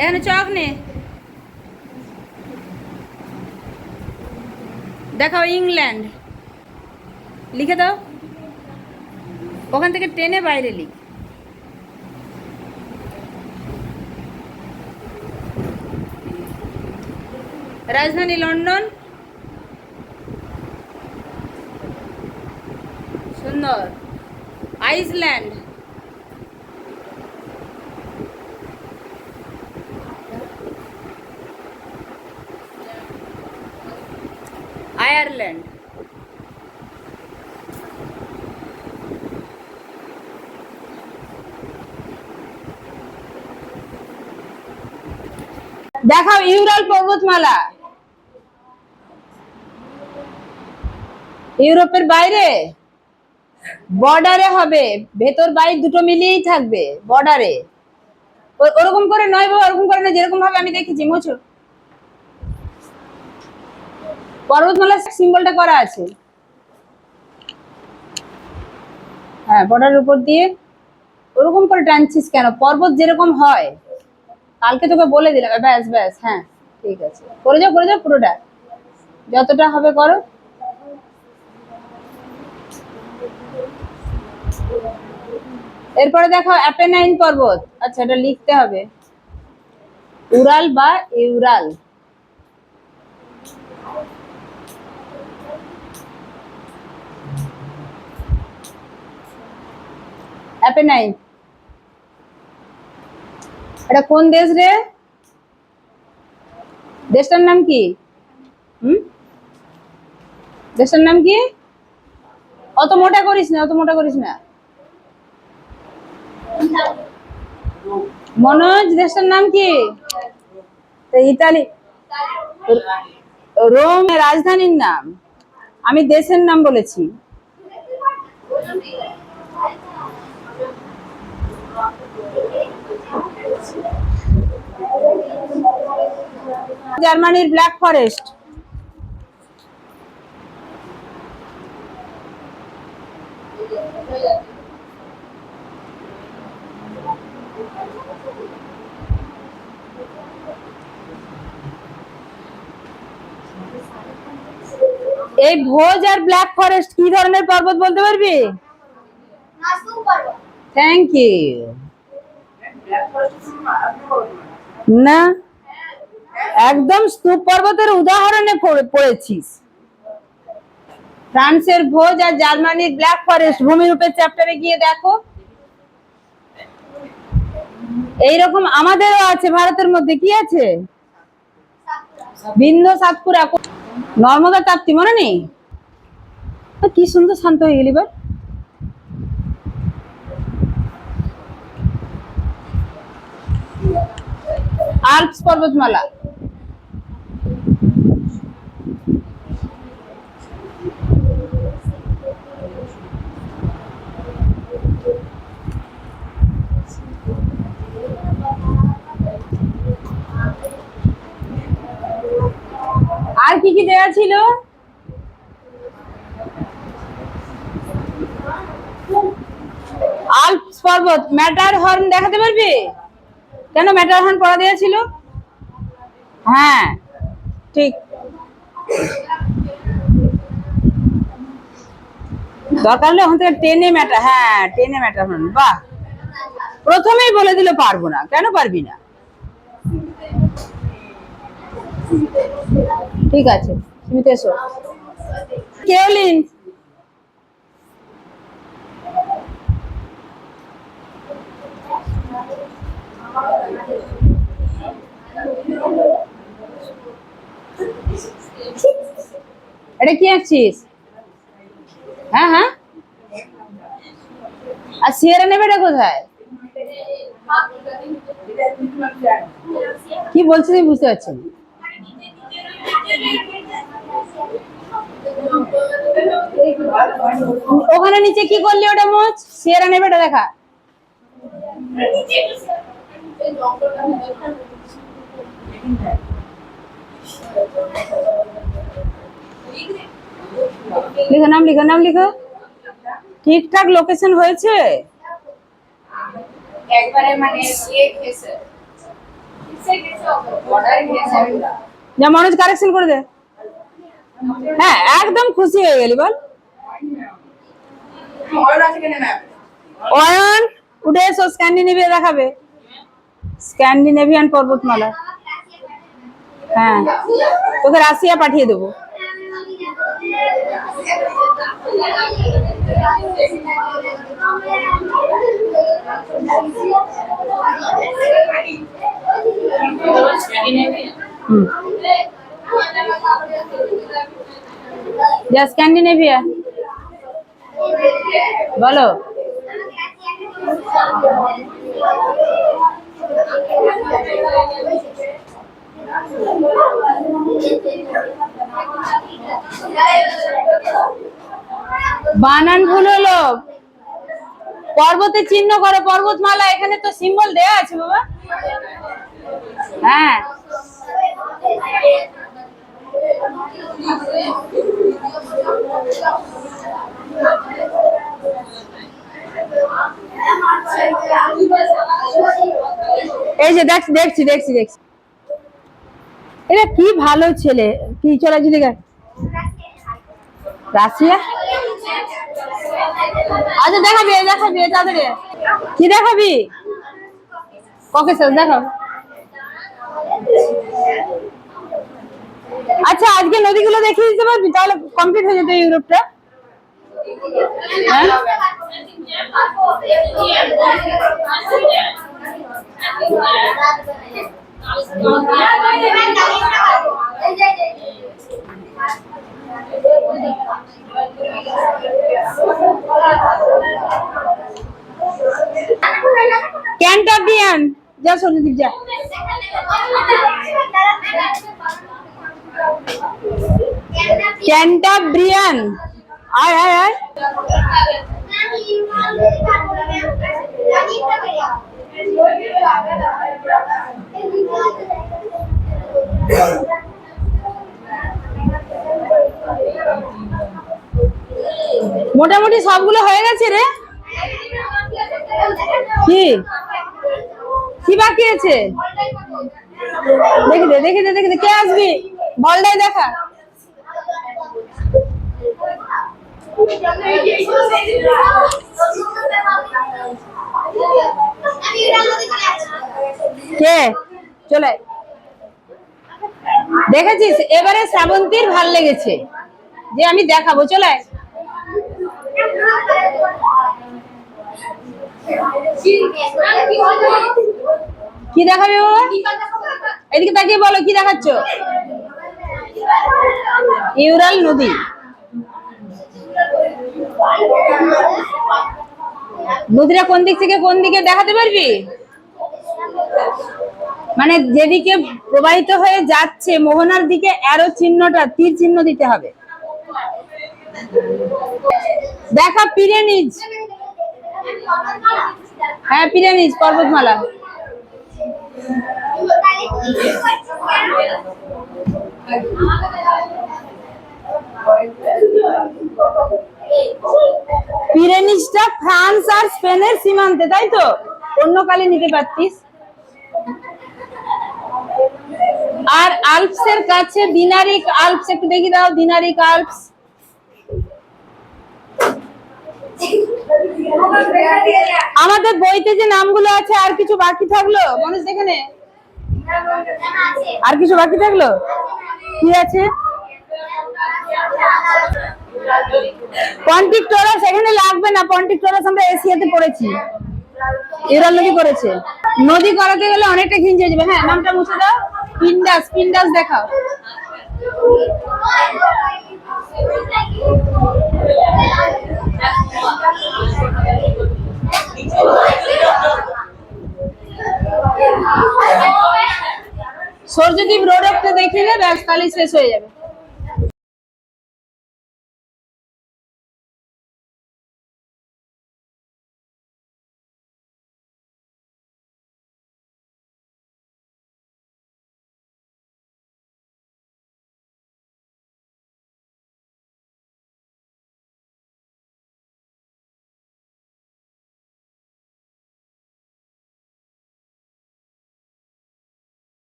এখানে চক নে। দেখাও ইংল্যান্ড। লিখে দাও। ওখান থেকে টেনে বাইরে লিখ। রাজধানী লন্ডন। সুন্দর আইসল্যান্ড আয়ারল্যান্ড দেখাও ইউরাল পর্বতমালা ইউরোপের বাইরে বর্ডারে হবে। ভেতর বাইরে দুটো মিলিয়েই থাকবে বর্ডারে ওরকম করে নয় বাবা, ওরকম করে না যেরকম ভাবে আমি দেখেছি পর্বতমালার সিম্বলটা করা আছে। হ্যাঁ বর্ডারের উপর দিয়ে। ওরকম করে টানছিস কেন? পর্বত যেরকম হয়। কালকে তোকে বলে দিলাম। ব্যাস ব্যাস হ্যাঁ ঠিক আছে। করে যাও করে যাও, পুরোটা। যতটা হবে করো। এরপরে দেখো অ্যাপেনাইন পর্বত। আচ্ছা এটা লিখতে হবে। উরাল বা ইউরাল। অ্যাপেনাইন। এটা কোন দেশ রে? দেশটার নাম কি? হুম? দেশটার নাম কি? অত মোটা করিস না, অত মোটা করিস না। মনোজ, দেশের নাম কি? ইতালি। রোম রাজধানীর নাম। আমি দেশের নাম বলেছি। জার্মানির ব্ল্যাক ফরেস্ট। এই ভোজ আর ব্ল্যাক ফরেস্ট কি ধরনের পর্বত বলতে পারবি? থ্যাংক ইউ না একদম স্তূপ পর্বতের উদাহরণে পড়ে- পড়েছিস। ফ্রান্সের ভোজ আর জার্মানির ব্ল্যাক ফরেস্ট ভূমিরূপের চ্যাপ্টারে গিয়ে দেখো। এইরকম আমাদেরও আছে ভারতের মধ্যে কি আছে? বিন্ধ্য সাতপুরা নর্মদা তাপ্তি মনে নেই? কি সুন্দর শান্ত হয়ে গেলি এবার। আল্পস পর্বতমালা আর কি কি দেওয়া ছিল? আল্পস পর্বত, ম্যাটার হর্ন দেখাতে পারবি? কেন ম্যাটার হর্ন পড়া দেয়া ছিল? হ্যাঁ ঠিক। দরকার হলে ওখান থেকে টেনে ম্যাটার হ্যাঁ টেনে ম্যাটার হর্ন, বাহ। প্রথমেই বলে দিল পারব না, কেন পারবি না? ঠিক আছে স্মিত এসো। কেওলিন! এটা কি আঁকছিস? হ্যাঁ হ্যাঁ। আর সিয়ারা নেবেটা কোথায়? কি বলছিস বুঝতে পারছি না। ওখানে নিচে কি করলি ওটা মোচ সিয়ারা নেবেটা দেখা। লিখো নাম লিখো নাম লিখো। ঠিকঠাক লোকেশন হয়েছে? মানে ইয়ে যা মনোজ কারেকশন করে দে। হ্যাঁ একদম খুশি হয়ে গেলি বল অর্ডার আছে কেন ম্যাম অয়ন উঠে এসো স্ক্যান্ডিনেভিয়া দেখাবে। স্ক্যান্ডিনেভিয়ান পর্বতমালা। হ্যাঁ তোকে রাশিয়া পাঠিয়ে দেবো। যা স্ক্যান্ডিনেভিয়া বলো। বানান ভুল হলো। পর্বতে চিহ্ন করো, পর্বতমালা, এখানে তো সিম্বল দেয়া আছে বাবা। হ্যাঁ। এই যে দেখছি দেখছি দেখছি দেখছি। এটা কি ভালো ছেলে? কি চলে যদি রাশিয়া? আচ্ছা দেখাবি দেখাবি তাড়াতাড়ি কি দেখাবি? ককে শেষ দেখাও আচ্ছা আজকে নদীগুলো দেখিয়ে দিতে পারবি? তাহলে কমপ্লিট হয়ে যেত ইউরোপটা হ্যাঁ ক্যান্টাবিয়ান যা সোনা দিক যা ক্যান্টাব্রিয়ান আয় আয় আয়। মোটামুটি সবগুলো হয়ে গেছে রে? কি? কি বাকি আছে? দেখি দে দেখি দে দেখি দে কে আসবি? বলটাই দেখা। কে? চলে। দেখেছিস? এবারে শ্রাবন্তীর ভালো লেগেছে। যে আমি দেখাবো, চলে। কি দেখাবে বাবা? এদিকে তাকিয়ে বলো, কি দেখাচ্ছ? ইউরাল নদী। নদীটা কোন দিক থেকে কোন দিকে দেখাতে পারবি? মানে যেদিকে প্রবাহিত হয়ে যাচ্ছে, মোহনার দিকে অ্যারো চিহ্নটা, তীর চিহ্ন দিতে হবে। দেখা পিরেনিজ হ্যাঁ পিরেনিজ পর্বতমালা। পিরেনিজটা ফ্রান্স আর স্পেনের সীমান্তে, তাই তো? অন্য কালে নিতে পারতিস। আর আলপসের কাছে দিনারিক আলপস, একটু দেখি দাও দিনারিক আলপস। আমাদের বইতে যে নামগুলো আছে, আর কিছু বাকি থাকল? মানুষ এখানে? আর কিছু বাকি থাকল? কি আছে? পন্টিক টরাস এখানে লাগবে না পন্টিক আমরা এশিয়াতে পড়েছি নদী পড়েছে নদী করাতে গেলে অনেকটা ঘিঞ্জে যাবে। হ্যাঁ নামটা মুছে দাও। পিন্ডাস পিন্ডাস দেখাও। সূর্যদ্বীপ রোড একটা দেখিলে ব্যাস তাহলে শেষ হয়ে যাবে।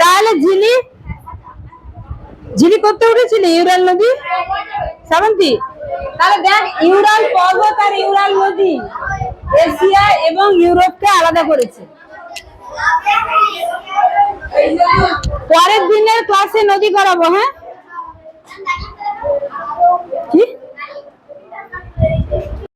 তাহলে ঝিলি? ঝিলি করতে উঠেছিলে? ইউরাল নদী? শ্রাবন্তী? তাহলে দেখ, ইউরাল পর্বত আর ইউরাল নদী এশিয়া এবং ইউরোপকে আলাদা করেছে। পরের দিনের ক্লাসে নদী করাবো হ্যাঁ? কি?